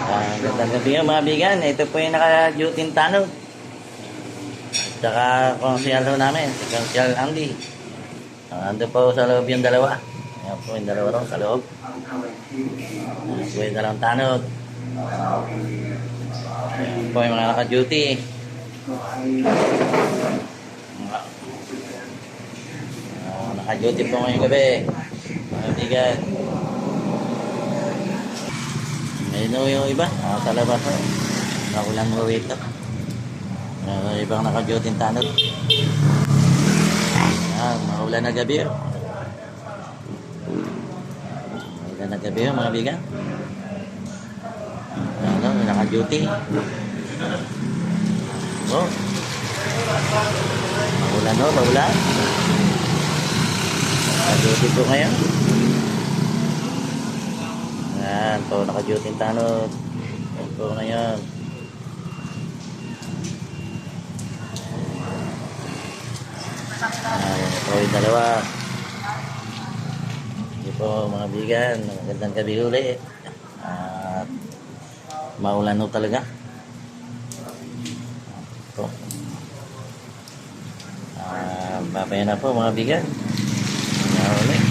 Ah, gandang gabi nga mga bigan. Ito po yung naka-duty tanong. Tsaka konsyal ho namin, si konsyal Andy. Ando po sa loob yung dalawa. Ayan po yung dalawa ron sa loob. Ayan po yung dalawang tanong. Ayan po yung mga naka-duty. Naka-duty po ngayong gabi. Mga bigan. Ayun yung iba, ah, sa labas ho. Nakulang mo rito. Uh, ibang naka-duty tanod. Ah, maulan na gabi. oh. Maulan na gabi oh, mga bigan. Ano, naka-duty. Oh. Maulan no, maulan. Naka-duty po ngayon. Yan naka-duty tanod. Yan po ngayon. Ayan po yung dalawa. Hindi po mga bigan, magandang gabi uli. At maulan no talaga. Po. Ah, babaya na po mga bigan. Maulan.